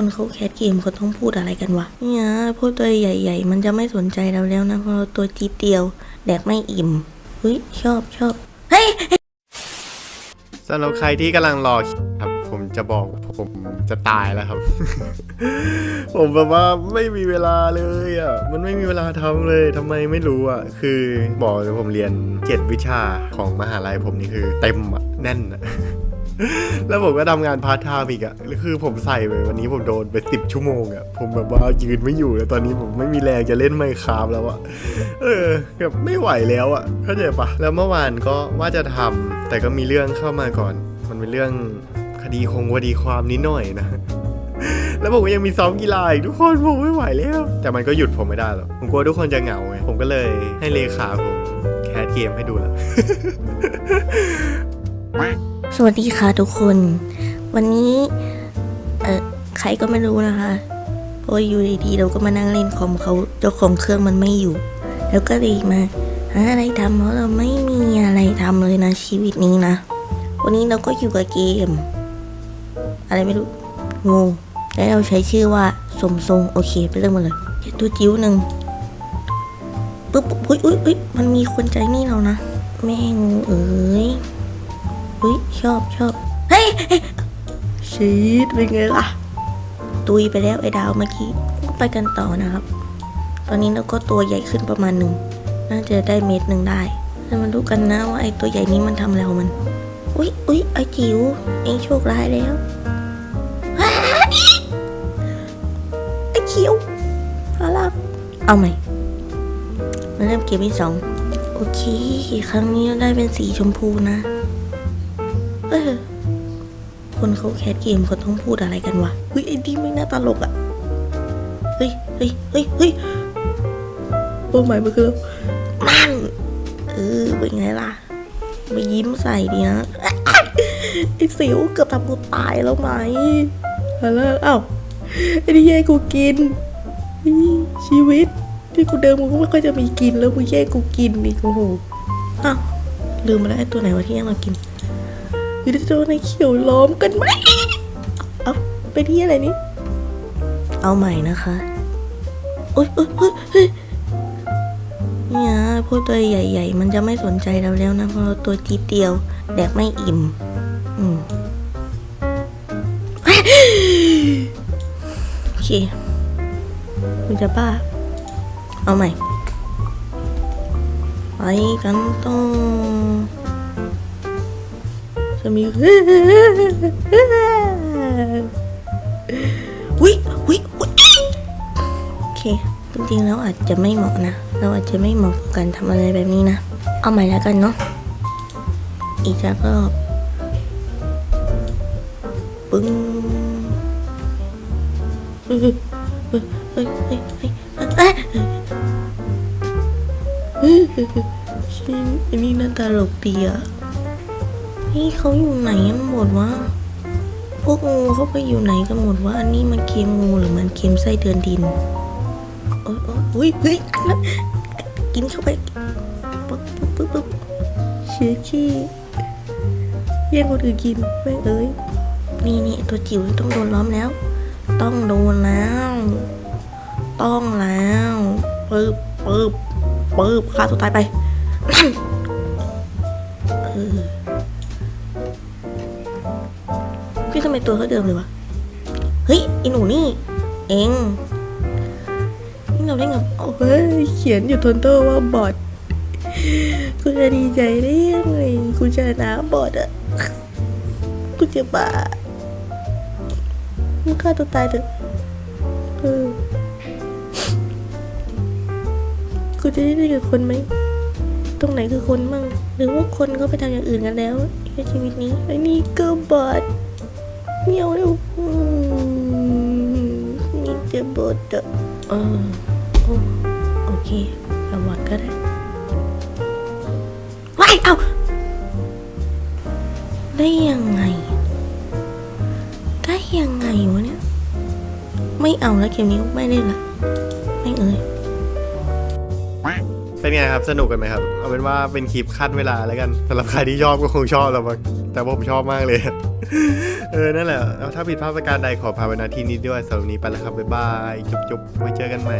คนเขาแคสเกมเขาต้องพูดอะไรกันวะเนี่ยพวกตัวใหญ่ ๆ มันจะไม่สนใจเราแล้วนะเพราะเราตัวจีบเดียวแดกไม่อิ่มเฮ้ยชอบชอบเฮ้ยสำหรับใครที่กำลังรอครับผมจะบอกผมจะตายแล้วครับ ผมแบบว่าไม่มีเวลาเลยอะมันไม่มีเวลาทำเลยทำไมไม่รู้อะคือบอกเลยผมเรียนเจ็ดวิชาของมหาลัยผมนี่คือ เต็มอะแน่นอะ แล้วผมก็ทำงานพาร์ทไทม์อีกอะแล้วคือผมใส่ไปวันนี้ผมโดนไปสิบชั่วโมงอะผมแบบว่ายืนไม่อยู่แล้วตอนนี้ผมไม่มีแรงจะเล่นไมค์คราฟแล้วอะเออแบบไม่ไหวแล้วอะเข้าใจปะแล้วเมื่อวานก็ว่าจะทำแต่ก็มีเรื่องเข้ามาก่อน มันเป็นเรื่องคดีคงคดีความนิดหน่อยนะแล้วผมก็ยังมีซ้อมกีฬาอีกทุกคนผมไม่ไหวแล้ว แต่มันก็หยุดผมไม่ได้หรอกผมกลัวทุกคนจะเหงาไงผมก็เลยให้เลขาผมแคสเกมให้ดูแล้ว สวัสดีค่ะทุกคน วันนี้ เออใครก็ไม่รู้นะคะเพราะอยู่ดีๆเราก็มานั่งเล่นคอมเขาเจ้าของเครื่องมันไม่อยู่ แล้วก็เลยมาหาอะไรทำเพราะเราไม่มีอะไรทำเลยนะชีวิตนี้นะ วันนี้เราก็อยู่กับเกม อะไรไม่รู้งูแล้วเราใช้ชื่อว่าสมทรงโอเคไปเริ่มมาเลยเตัวจิ้วหนึ่งปุ๊บปุ๊บอุ้ยอุ้ยอุ้ยมันมีคนใจนี่เรานะ แม่งูเอ๋ย อุ้ยชอบชอบเฮ้ยเฮ้ยชีดเป็นไงล่ะ ตุยไปแล้วไอ้ดาวเมื่อกี้ไปกันต่อนะครับ ตอนนี้เราก็ตัวใหญ่ขึ้นประมาณหนึ่งน่าจะได้เมตรหนึ่งได้แล้วมาดูกันนะว่าไอ้ตัวใหญ่นี้มันทำแล้วมัน อุ้ยอุ้ยไอ้จิ๋วเองโชคร้ายแล้วว้ายไอ้เขียวน่ารักเอาใหม่มาเริ่มเกมที่สองโอเค ครั้งนี้ได้เป็นสีชมพูนะ เออ คนเขาแคสเกมเขาต้องพูดอะไรกันวะ เฮ้ยไอ้ดีไม่น่าตลกอะ่ะ เฮ้ยเฮ้ยเฮ้ยเฮ้ยโอ้ไม่มันคือนั่นเออเป็นไงล่ะมายิ้มใส่ดีนะไอ้สิวเกือบทำกูตายแล้วไหมอะไรเอ้าไอ้นี่แย่กูกิน ชีวิตที่กูเดิมกูก็ไม่ค่อยจะมีกินแล้วกูแย่กูกินอีกโอ้โหอ้าวลืมไปแล้วไอ้ตัวไหนวะที่ย่งเรากิน หรือจะโดนในเขียวล้อมกันไหมเอาไปที่อะไรนี่ เอาใหม่นะคะโอ๊ยโอ๊ยโอ๊ยเฮ้ยเนี่ยพวกตัวใหญ่ ๆ มันจะไม่สนใจเราแล้วนะเพราะเราตัวจี๊บเดียวแดกไม่อิ่ม อืมโอเคคุณจะบ้า เอาใหม่ไปกันต่อ จะมีวิวิวิโอเค จริงๆแล้วอาจจะไม่เหมาะนะ เราอาจจะไม่เหมาะกับการทำอะไรแบบนี้นะ เอาใหม่แล้วกันเนาะ อีกสักรอบปึ้งเฮ้ยเฮ้ยเฮ้ยเฮ้ยเฮ้ยเฮ้ยเฮ้ยชินอันนี้น่าตลกดีอะ นี่เขาอยู่ไหนกันหมดวะพวกงูเขาไปอยู่ไหนกันหมดวะอันนี้มันเกมงูหรือมันเกมไส้เดือนดินโอ้ยโอ้ยเฮ้ยอันนั้นกินเข้าไปปึ๊บปึ๊บปึ๊บปึ๊บเชี่ยขี้แย่งคนอื่นกินไม่เอ้ยนี่นี่ตัวจิ๋วต้องโดนล้อมแล้ว ต้องโดนแล้ว ต้องแล้วปึ๊บปึ๊บปึ๊บฆ่าตัวตายไปนั่นเออ พี่ทำไมตัวเขาเดิมเลยวะ เฮ้ยไอหนูนี่ เองนี่เราเล่นกับโอ้เฮ้ยเขียนอยู่ทนโตว่าบอดกูจะดีใจได้ยังไงกูชนะบอดอะกูจะบ้ามึงฆ่าตัวตายเถอะกูจะได้เล่นกับคนไหม ตรงไหนคือคนมั่ง หรือว่าคนเขาไปทำอย่างอื่นกันแล้วในชีวิตนี้ไอ้นี่ก็บอด เมียวเร็วอืมมีแต่บดอะเออโอโอเคสวัสดก็ได้ว้าย เป็นไงครับ สนุกกันไหมครับ เอาเป็นว่าเป็นคลิปขั้นเวลาแล้วกันสำหรับใครที่ชอบก็คงชอบแล้วมั้งแต่ผมชอบมากเลย เออ นั่นแหละเอาถ้าผิดพลาดประการใดขอพาไว้นาทีนี้ด้วยสำหรับนนี้ไปแล้วครับ บ๊ายบาย จุ๊บๆไว้เจอกันใหม่